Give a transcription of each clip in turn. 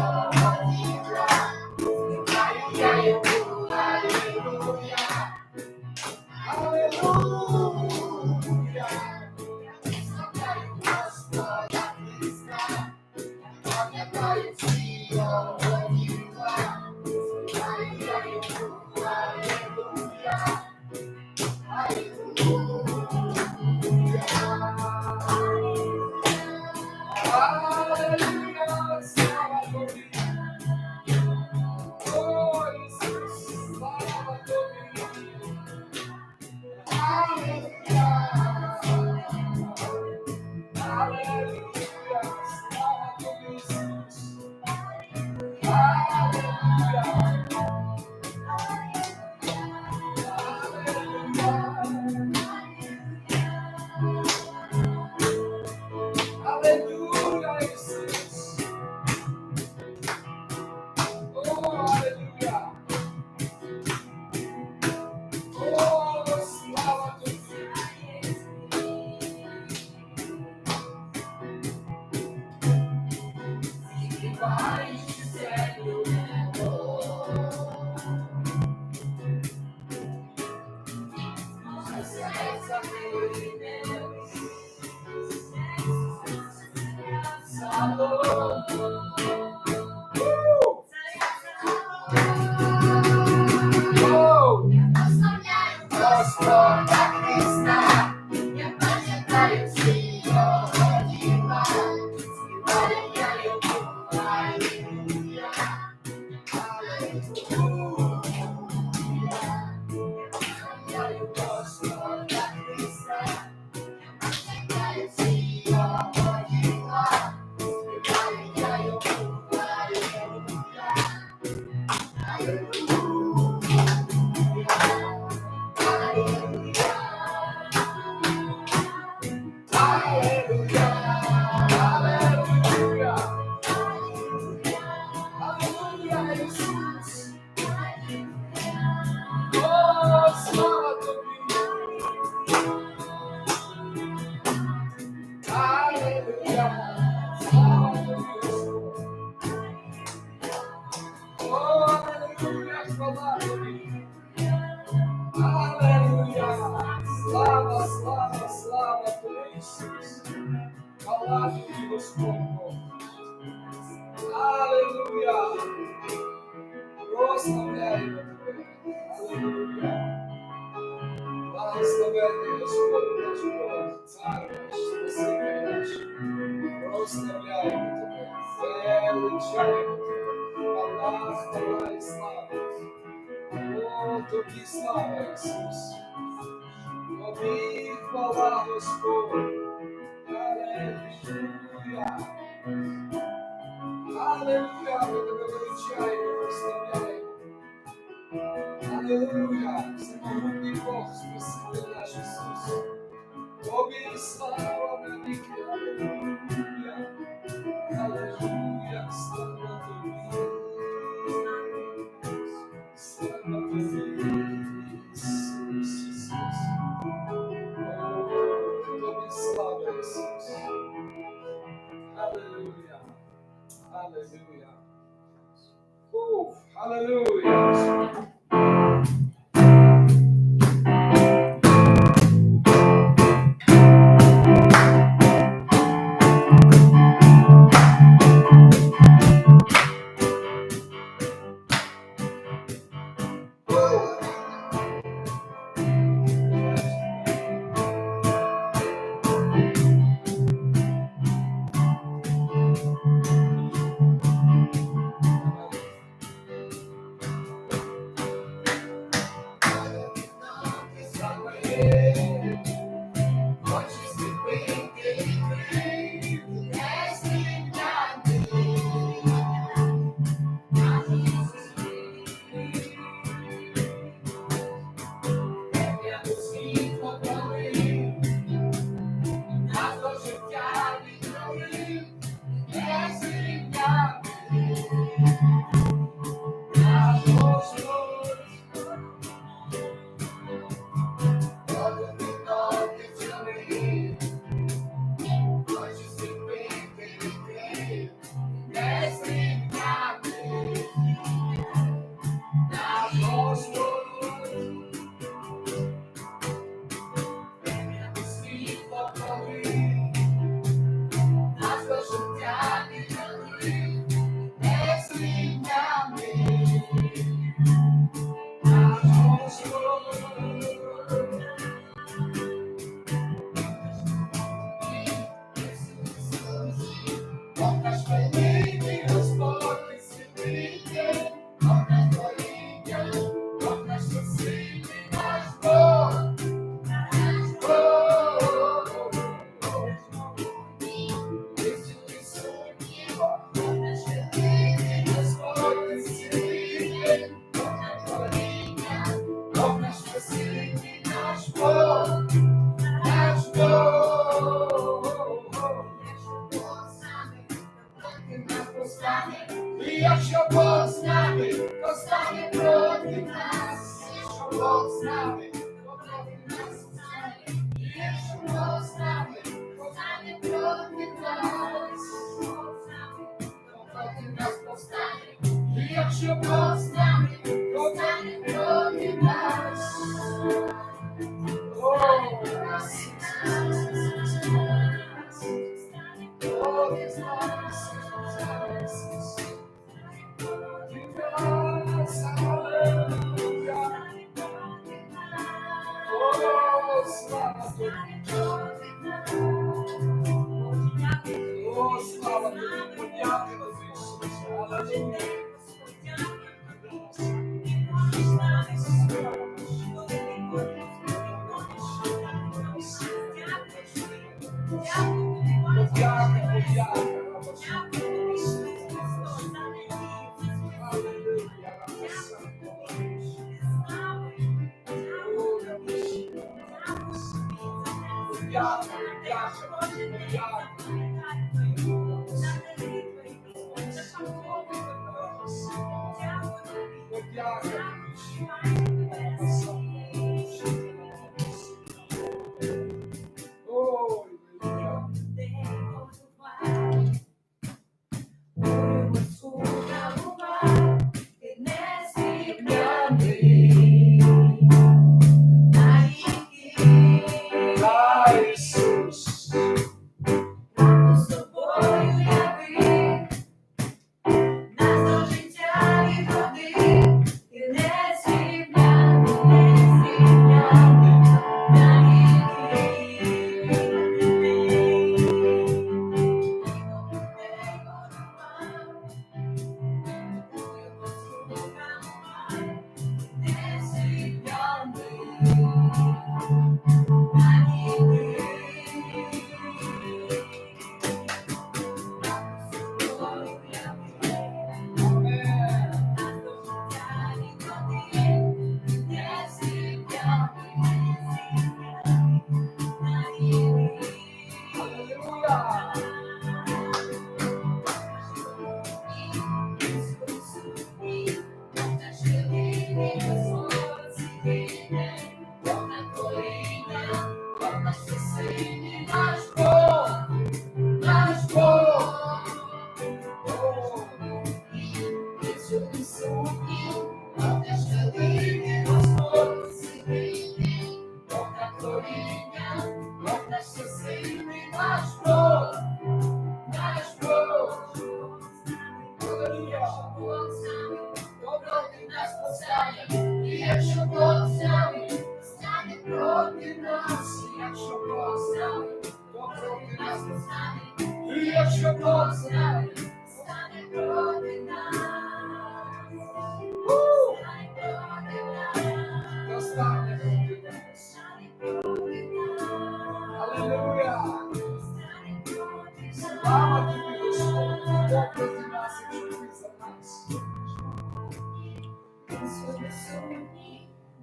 Oh. Lord. Господь. Аллилуйя! Аллилуйя! Ми тебе величаємо! Yeah.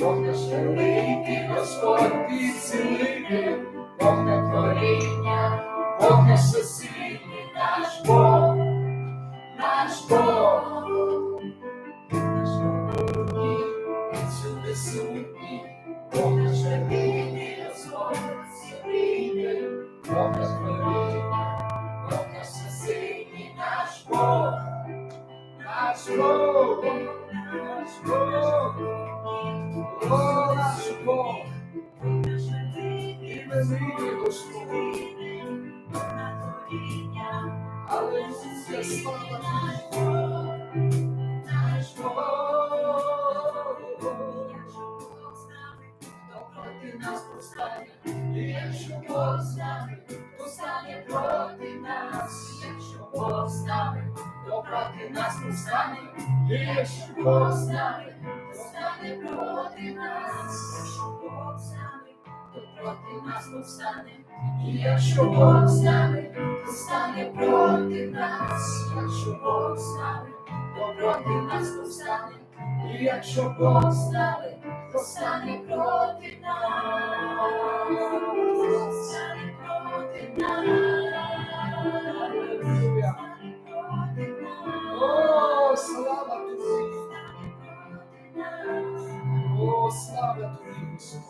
Бог наш великий, Господь підсилитель, Бог на творіння, Бог наш всесильний, наш Бог, наш Бог. Наш великий, всюди сутній, Бог наш великий, Господь підсилитель, Бог на творіння, Бог наш всесильний, наш Бог, наш Бог, якщо Бог з нами, то проти нас. Якщо Бог з нами, то проти нас повстане, і якщо Бог з нами, стане проти нас. Якщо Бог з нами, то проти нас повстане, і якщо Бог з нами, то стане проти нас. Якщо Бог з нами, то проти нас повстане, і якщо Бог з нами, то стане проти нас. Oh, slava tu Deus.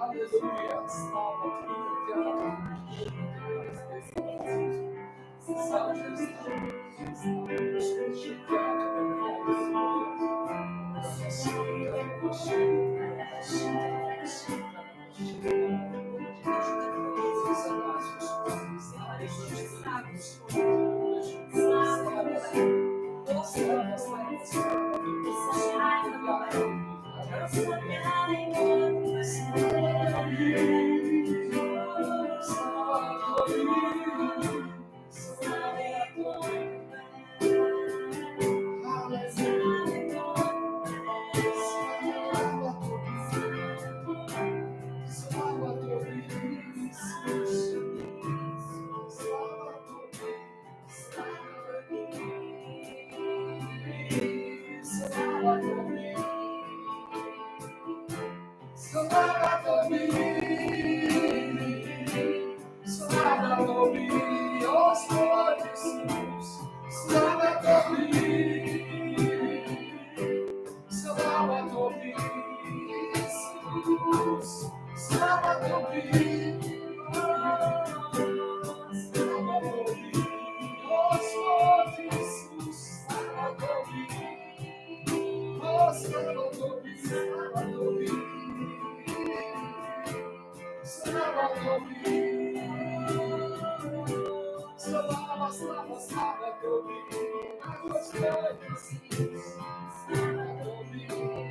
Aleluia. Salva tu Deus. Salva Jesus. Salva Jesus. тобі, а то справді сліз, слава тобі.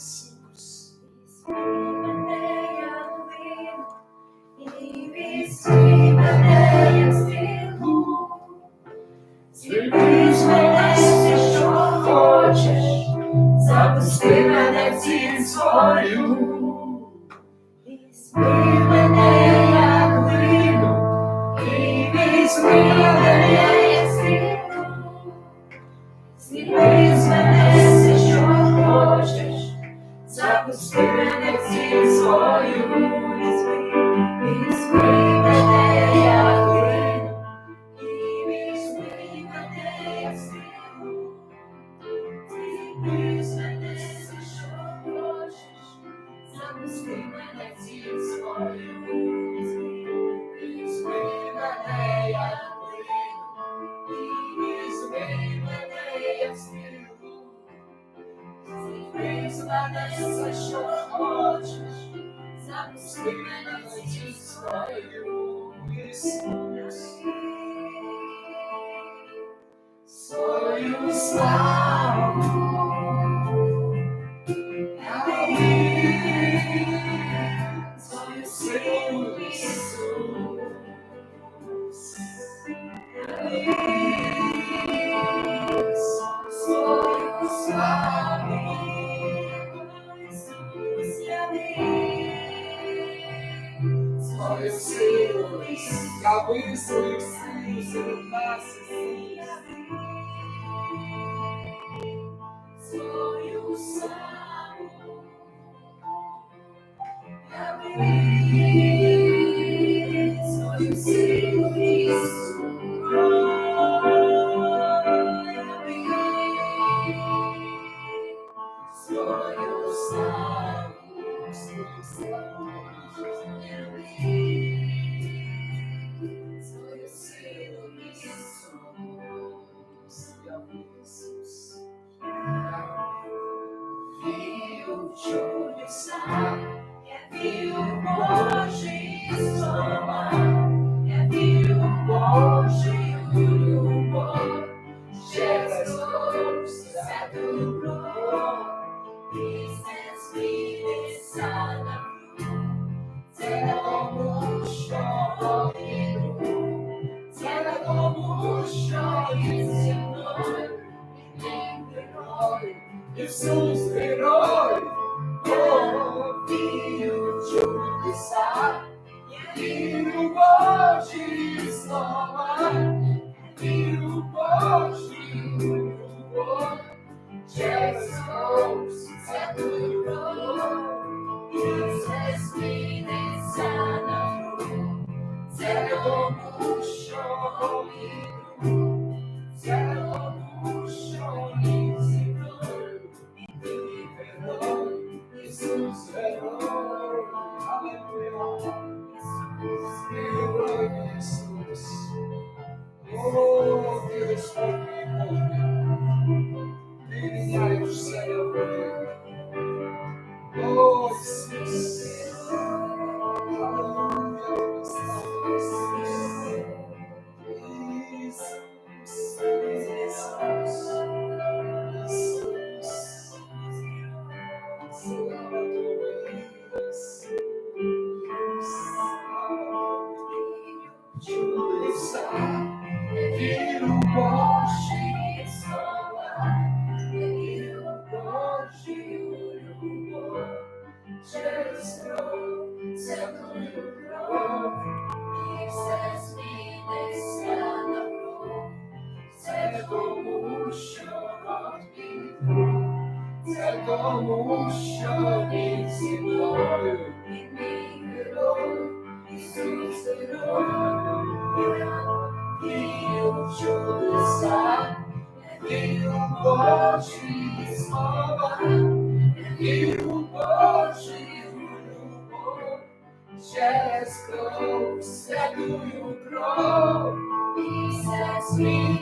is Відпусти мене ці свої руки, візьми мене, як плину, і візьми мене, як стрілу, зніми з мене все, що Faleceu, cabeça e o não nasce. Все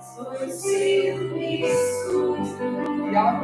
свою силу Ісуса. Я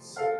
Spirit.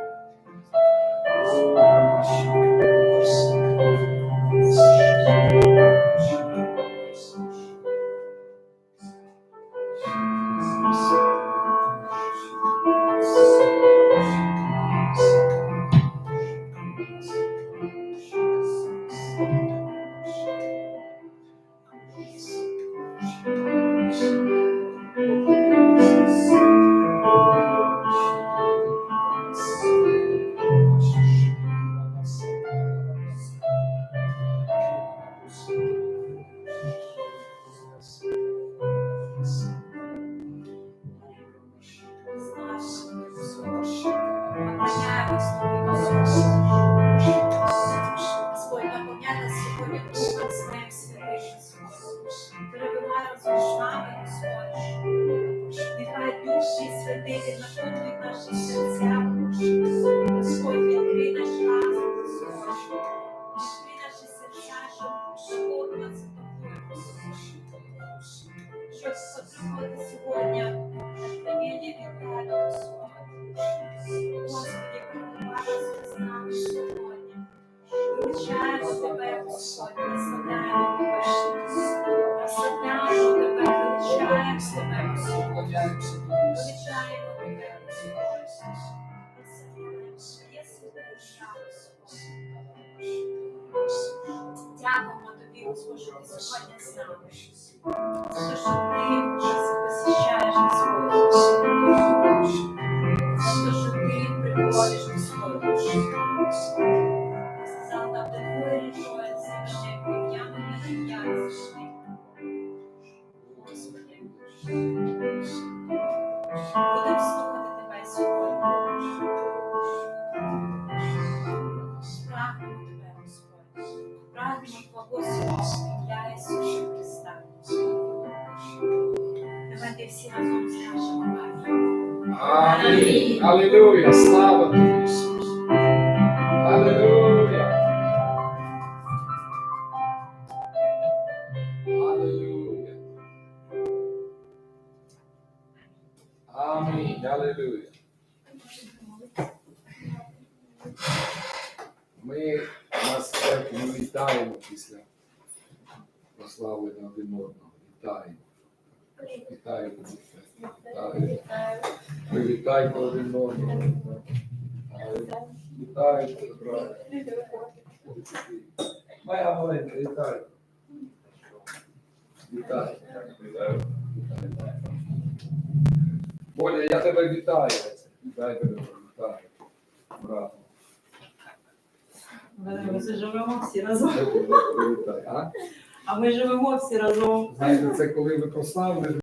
Дякуємо тобі, Господь, що ти сьогодні з нами. Що ти нас посіщаєш, Господь. Що ти приходиш, Господь. Сказав нам, ти двоє Амінь. Алілуя. Слава тобі, Ісус. Алілуя. Алілуя. Амінь. Алілуя. Ми нас ми вітаємо після прославлення один одного. Вітаємо. Вітаю. Вітаю. Привітайте один одного. Вітаю брат. Моя маленька, вітаю. Вітаю. Вітаю. Боля, я тебе вітаю. Вітаю тебе, вітаю. Браво. Ми живемо всі разом. Вітаю. А? А ми живемо всі разом. Знаєте, це коли ви прославили